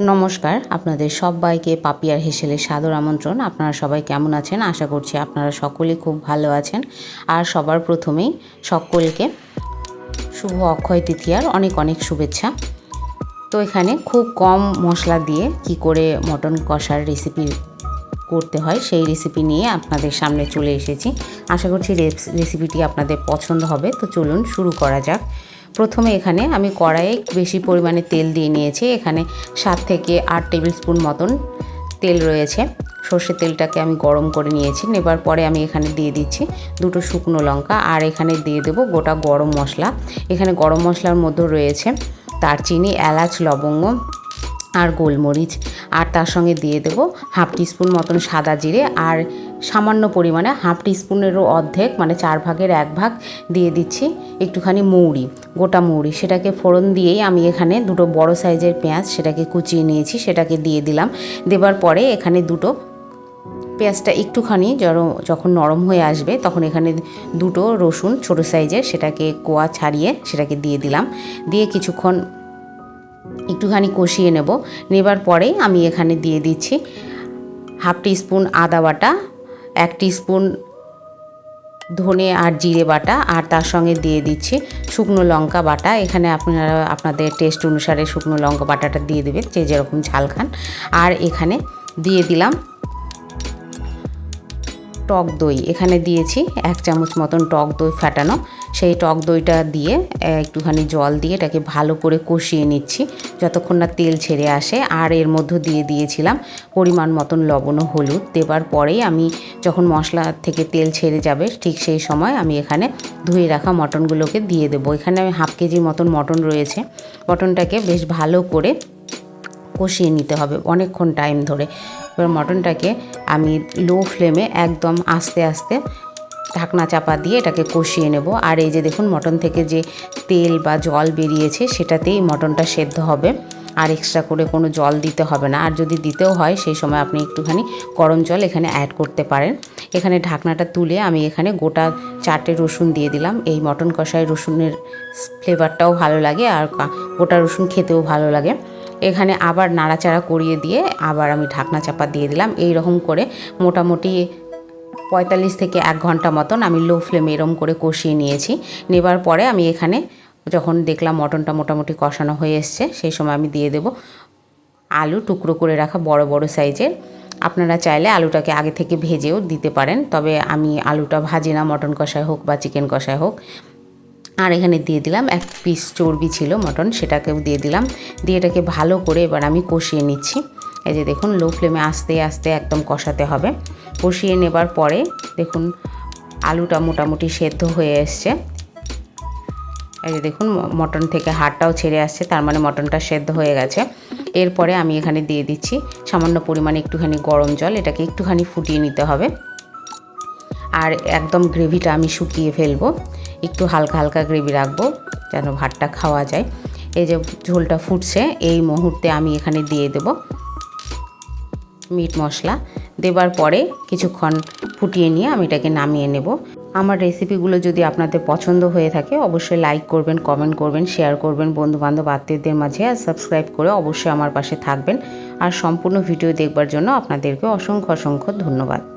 নমস্কার, আপনাদের সবাইকে পাপিয়ার হেসেলে সাদর আমন্ত্রণ। আপনারা সবাই কেমন আছেন? আশা করছি আপনারা সকলে খুব ভালো আছেন। আর সবার প্রথমেই সকলকে শুভ অক্ষয় তৃতীয়ার অনেক অনেক শুভেচ্ছা। তো এখানে খুব কম মশলা দিয়ে কি করে মটন কষার রেসিপি করতে হয়, সেই রেসিপি নিয়ে আপনাদের সামনে চলে এসেছি। আশা করছি রেস- রেসিপিটি আপনাদের পছন্দ হবে। তো চলুন শুরু করা যাক। প্রথমে এখানে আমি কড়াইয়ে বেশি পরিমাণে তেল দিয়ে নিয়েছি। এখানে সাত থেকে আট টেবিল স্পুন মতন তেল রয়েছে। সর্ষের তেলটাকে আমি গরম করে নিয়েছি। নেবার পরে আমি এখানে দিয়ে দিচ্ছি দুটো শুকনো লঙ্কা আর এখানে দিয়ে দেবো গোটা গরম মশলা। এখানে গরম মশলার মধ্যে রয়েছে দারচিনি, এলাচ, লবঙ্গ আর গোলমরিচ। আর তার সঙ্গে দিয়ে দেবো হাফ টিস্পুন মতন সাদা জিরে আর সামান্য পরিমাণে হাফ টিস্পুনেরও অর্ধেক মানে চার ভাগের এক ভাগ দিয়ে দিচ্ছি একটুখানি মৌরি, গোটা মৌরি। সেটাকে ফোড়ন দিয়েই আমি এখানে দুটো বড় সাইজের পেঁয়াজ সেটাকে কুচিয়ে নিয়েছি, সেটাকে দিয়ে দিলাম। দেবার পরে এখানে দুটো পেঁয়াজটা একটুখানি যখন নরম হয়ে আসবে তখন এখানে দুটো রসুন ছোটো সাইজের সেটাকে কোয়া ছাড়িয়ে সেটাকে দিয়ে দিলাম। দিয়ে কিছুক্ষণ একটুখানি কষিয়ে নেব। নেবার পরেই আমি এখানে দিয়ে দিচ্ছি হাফ টিস্পুন আদা বাটা এক টিস্পুন ধনে আর জিরে বাটা, আর তার সঙ্গে দিয়ে দিচ্ছি শুকনো লঙ্কা বাটা। এখানে আপনারা, আপনাদের টেস্ট অনুসারে শুকনো লঙ্কা বাটাটা দিয়ে দেবেন, যে যেরকম ঝাল খান। আর এখানে দিয়ে দিলাম টক দই। এখানে দিয়েছি এক চামচ মতন টক দই ফাটানো। সেই টক দইটা দিয়ে একটুখানি জল দিয়ে এটাকে ভালো করে কষিয়ে নিচ্ছি যতক্ষণ না তেল ছেড়ে আসে। আর এর মধ্যে দিয়ে দিয়েছিলাম পরিমাণ মতন লবণ ও হলুদ। দেবার পরেই আমি যখন মশলা থেকে তেল ছেড়ে যাবে, ঠিক সেই সময় আমি এখানে ধুয়ে রাখা মটনগুলোকে দিয়ে দেবো। এখানে আমি হাফ কেজি মতন মটন রয়েছে। মটনটাকে বেশ ভালো করে কষিয়ে নিতে হবে অনেকক্ষণ টাইম ধরে। এবার মটনটাকে আমি লো ফ্লেমে একদম আস্তে আস্তে ঢাকনা চাপা দিয়ে এটাকে কষিয়ে নেব। আর এই যে দেখুন, মটন থেকে যে তেল বা জল বেরিয়েছে, সেটাতেই মটনটা সেদ্ধ হবে। আর এক্সট্রা করে কোনো জল দিতে হবে না। আর যদি দিতেও হয়, সেই সময় আপনি একটুখানি গরম জল এখানে অ্যাড করতে পারেন। এখানে ঢাকনাটা তুলে আমি এখানে গোটা চারটে রসুন দিয়ে দিলাম। এই মটন কষায় রসুনের ফ্লেভারটাও ভালো লাগে আর গোটা রসুন খেতেও ভালো লাগে। এখানে আবার নাড়াচাড়া করিয়ে দিয়ে আবার আমি ঢাকনা চাপা দিয়ে দিলাম। এই রকম করে মোটামুটি পঁয়তাল্লিশ থেকে এক ঘণ্টা মতন আমি লো ফ্লেমে এরম করে কষিয়ে নিয়েছি। নেবার পরে আমি এখানে যখন দেখলাম মটনটা মোটামুটি কষানো হয়ে এসছে, সেই সময় আমি দিয়ে দেব আলু টুকরো করে রাখা বড় বড় সাইজের। আপনারা চাইলে আলুটাকে আগে থেকে ভেজেও দিতে পারেন, তবে আমি আলুটা ভাজি না, মটন কষায় হোক বা চিকেন কষায় হোক। আর এখানে দিয়ে দিলাম এক পিস চর্বি ছিল মটন, সেটাকেও দিয়ে দিলাম। দিয়ে এটাকে ভালো করে এবার আমি কষিয়ে নিচ্ছি। এই যে দেখুন লো ফ্লেমে আস্তে আস্তে একদম কষাতে হবে। কষিয়ে নেবার পরে দেখুন, আলুটা মোটামুটি সেদ্ধ হয়ে এসছে। এই যে দেখুন মটন থেকে হাড়টাও ছেড়ে আসছে, তার মানে মটনটা সেদ্ধ হয়ে গেছে। এরপরে আমি এখানে দিয়ে দিচ্ছি সামান্য পরিমাণে একটুখানি গরম জল, এটাকে একটুখানি ফুটিয়ে নিতে হবে। আর একদম গ্রেভিটা আমি শুকিয়ে ফেলব, একটু হালকা হালকা গ্রেভি রাখব, যেন ভাতটা খাওয়া যায়। এই যে ঝোলটা ফুটছে, এই মুহূর্তে আমি এখানে দিয়ে দেব। মিট মশলা দেবার পরে কিছুক্ষণ ফুটিয়ে নিয়ে আমি এটাকে নামিয়ে নেব। আমার রেসিপিগুলো যদি আপনাদের পছন্দ হয়ে থাকে, অবশ্যই লাইক করবেন, কমেন্ট করবেন, শেয়ার করবেন বন্ধুবান্ধব, আত্মীয়দের মাঝে আর সাবস্ক্রাইব করে অবশ্যই আমার পাশে থাকবেন। আর সম্পূর্ণ ভিডিও দেখবার জন্য আপনাদেরকে অসংখ্য অসংখ্য ধন্যবাদ।